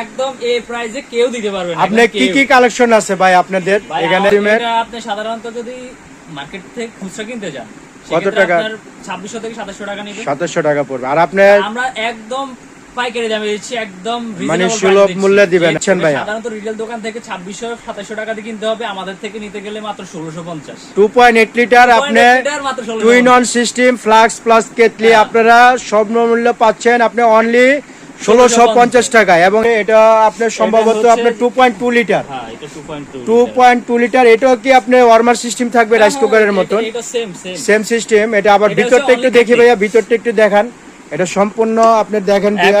একদম এই প্রাইসে কেউ দিতে পারবে না। আপনি কি কি কালেকশন আছে ভাই আপনাদের এখানে আপনি সাধারণত যদি মার্কেট থেকে খুচরা কিনতে যান কত টাকা? 2600 থেকে 2700 টাকা নিবে। সাতাশশো টাকা পড়বে। আর আপনার আমরা একদম পাইকারি দামে দিচ্ছি একদম মানে সুলভ। মূল্যে দিবেন, এটা ভাইয়া? সাধারণত রিটেল দোকান থেকে 2600 2700 টাকা দিয়ে কিনতে হবে আমাদের থেকে নিতে গেলে মাত্র 1650 টু পয়েন্ট এইট লিটার আপনি litre 1650 twin on system flask plus kettle. আপনারা স্বপ্ন মূল্য পাচ্ছেন। আপনি অনলি ষোলোশো পঞ্চাশ টাকা এবং এটা আপনার সম্ভবত আপনার টু পয়েন্ট টু লিটার হ্যাঁ এটা 2.2 টু পয়েন্ট টু লিটার এটাও কি আপনার ওয়ার্মার সিস্টেম থাকবে রাইস কুকারের মতন? সেম সিস্টেম এটা আবার ভিতরটা একটু দেখি। ভাইয়া ভিতরটা একটু দেখান। এটা সম্পূর্ণ আপনি দেখেন এটা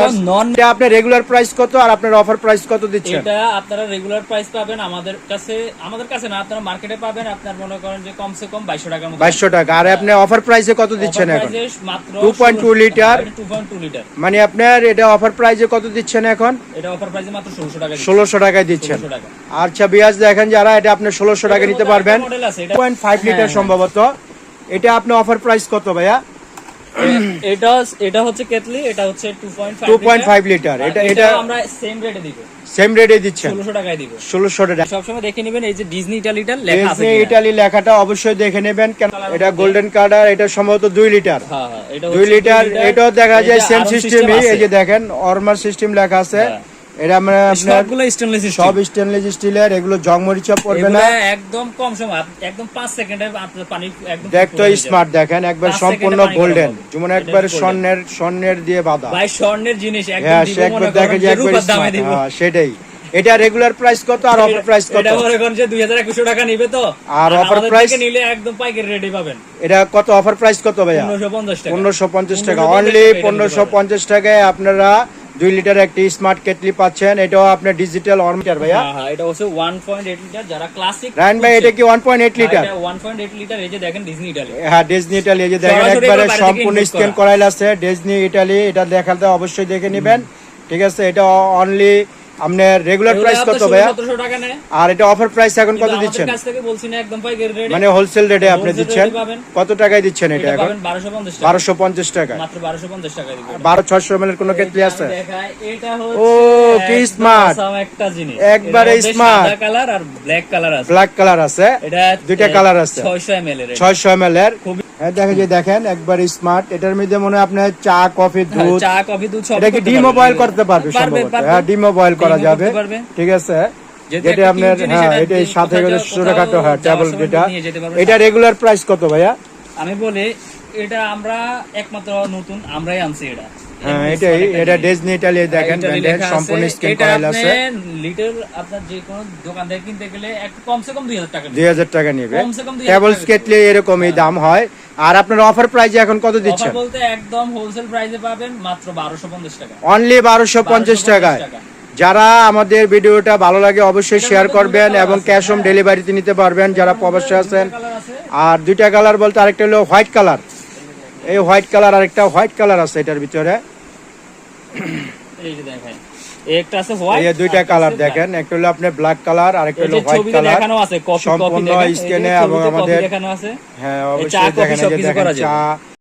আপনার রেগুলার প্রাইস কত আর আপনার অফার প্রাইস কত দিচ্ছেন এটা আপনারা রেগুলার প্রাইস পাবেন আমাদের কাছে আমাদের কাছে না আপনারা মার্কেটে পাবেন আপনার মনে করেন যে কমসে কম 2200 টাকার মতো। বাইশশো টাকা। আর আপনি অফার প্রাইসে কত দিচ্ছেন এখন? মাত্র 2.2 লিটার। 2.2 লিটার মানে আপনার এটা অফার প্রাইসে কত দিচ্ছেন এখন? এটা অফার প্রাইসে মাত্র 1600 টাকা দিচ্ছি। ষোলোশো টাকায় দিচ্ছেন। আচ্ছা বিয়াজ দেখেন যারা এটা আপনি ষোলোশো টাকা এটার নিতে পারবেন। আরেকটা model আছে, এটা- পয়েন্ট ফাইভ লিটার হ্যাঁ, সম্ভবত। এটা আপনি অফার প্রাইস কত ভাইয়া? এটা এটা হচ্ছে কেটলি এটা হচ্ছে 2.5 2.5 লিটার। এটা- এটা আমরা সেম রেটে দিব। সেম রেটে দিচ্ছেন। 1600 টাকায় দিব। 1600 টাকা। সবসময় দেখে নেবেন এই যে ডিজনি ইটালিটা লেখা আছে ডিজনি ইটালি লেখাটা অবশ্যই দেখে নেবেন। কেন এটা গোল্ডেন কার্ড আর এটা সম্ভবত দুই লিটার। হ্যাঁ হ্যাঁ এটা দুই লিটার। এটাও দেখা যায় সেম সিস্টেম সিস্টেমই এই যে দেখেন অর্মার সিস্টেম লেখা আছে। হ্যাঁ। এটা আমরা আপনার সবগুলো স্টেনলেস সব স্টেনলেস স্টিলের এগুলো জংমরিচা পড়বে না। একদম কম সময় একদম 5 সেকেন্ডে আপনার পানি একদম দেখতো ফুল স্মার্ট দেখেন একবার সম্পূর্ণ গোল্ডেন যেমন একবার স্বর্ণের স্বর্ণের দিয়ে বাঁধা। ভাই স্বর্ণের জিনিস একদম হ্যাঁ দিব মনে দেখে করেন রূপার দামে হ্যাঁ, সেটাই। এটা রেগুলার প্রাইস কত আর অফার প্রাইস কত? এটা মনে করেন যে 2100 টাকা নিবে তো। আর price? থেকে নিলে একদম পাইকারি রেটে পাবেন। এটা কত অফার প্রাইস কত ভাইয়া? 1550 টাকা। পনেরোশো পঞ্চাশ টাকা। অনলি টাকা এটা পনেরোশো নিতে পঞ্চাশ টাকায় আপনারা দুই লিটার একটি স্মার্ট কেটলি পাচ্ছেন। এটাও আপনার ডিজিটাল অর্মিটার ভাইয়া। এটা হচ্ছে ওয়ান পয়েন্ট এইট লিটার যারা ক্লাসিক রায়ন ভাই এটা কি one point eight litre one point eight litre এই যে দেখেন ডিজনি ইটালি হ্যাঁ ডিজনি ইটালি এই যে দেখেন একবারে সম্পূর্ণ স্ক্যান করা। করাইল আছে। ডিজনি ইটালি এটা দেখাতে অবশ্যই দেখে নেবেন। ঠিক আছে এটা অনলি আপনার রেগুলার প্রাইস কত ভাইয়া? 1700 টাকা নেয় আর এটা অফার প্রাইস এখন কত দিচ্ছেন? মানে হোলসেল রেটে আপনি দিচ্ছেন? কত টাকায় দিচ্ছেন এটা এখন? পাবেন 1250 টাকা। বারোশো পঞ্চাশ টাকা। মাত্র 1250 টাকা দিব বারো ছশো এম এর কোনো কেটলি আছে? ও, কি জিনিস। একবারে। সাদা কালার আর ব্ল্যাক কালার আছে। ব্ল্যাক কালার আছে। এটা দুইটা কালার আছে। 600 ml এর ছয়শো এম এল এর হ্যাঁ দেখেন যে দেখেন একবার স্মার্ট এটার মধ্যে মনে হয় আপনার চা কফি হ্যাঁ, দুধ। চা কফি দুধ সব এটা কি করতে পারবে। বয়েল করতে পারবে সম্ভবত। হ্যাঁ ডিমো বয়েল করা যাবে। ঠিক আছে? যেটা আপনার হ্যাঁ এটা সাথে করে ছোটখাটো হ্যাঁ টেবল যেটা। এটা রেগুলার প্রাইস কত ভাইয়া? আমি বলি এটা আমরা একমাত্র নতুন আমরাই আনছি এটা। হ্যাঁ এটাই এটা জিনিস। ডিজনি ইটালি দেখেন লেখা আছে। সম্পূর্ণ স্ক্যান এটা আছে। লিটার আপনার যে কোনো দোকান থেকে কিনতে গেলে একটু কমসে কম 2000 টাকা দুই হাজার টাকা নিবে। কমসে কম 2000 টেবল টাকা এরকমই দাম হয়। আর আপনার অফার প্রাইজে এখন কত দিচ্ছেন? বলতে একদম হোলসেল প্রাইসে পাবেন মাত্র 1250 টাকা। অনলি বারোশো পঞ্চাশ 1250 টাকায়। টাকা। যারা আমাদের ভিডিওটা ভালো লাগে অবশ্যই শেয়ার করবেন এবং ক্যাশ অন ডেলিভারিতে নিতে পারবেন। যারা প্রবাসে আছেন আর দুইটা কালার বলতে আরেকটা হলো হোয়াইট কালার এই হোয়াইট কালার আরেকটা হোয়াইট কালার আছে এটার ভিতরে। এই যে দেখেন। একটা আছে হোয়াইট এই দুইটা কালার দেখেন একটা হলো আপনার ব্ল্যাক কালার আর একটা হলো হোয়াইট কালার দেখানো আছে এবং আমাদের দেখানো আছে। হ্যাঁ অবশ্যই দেখেন এই দেখেন চা।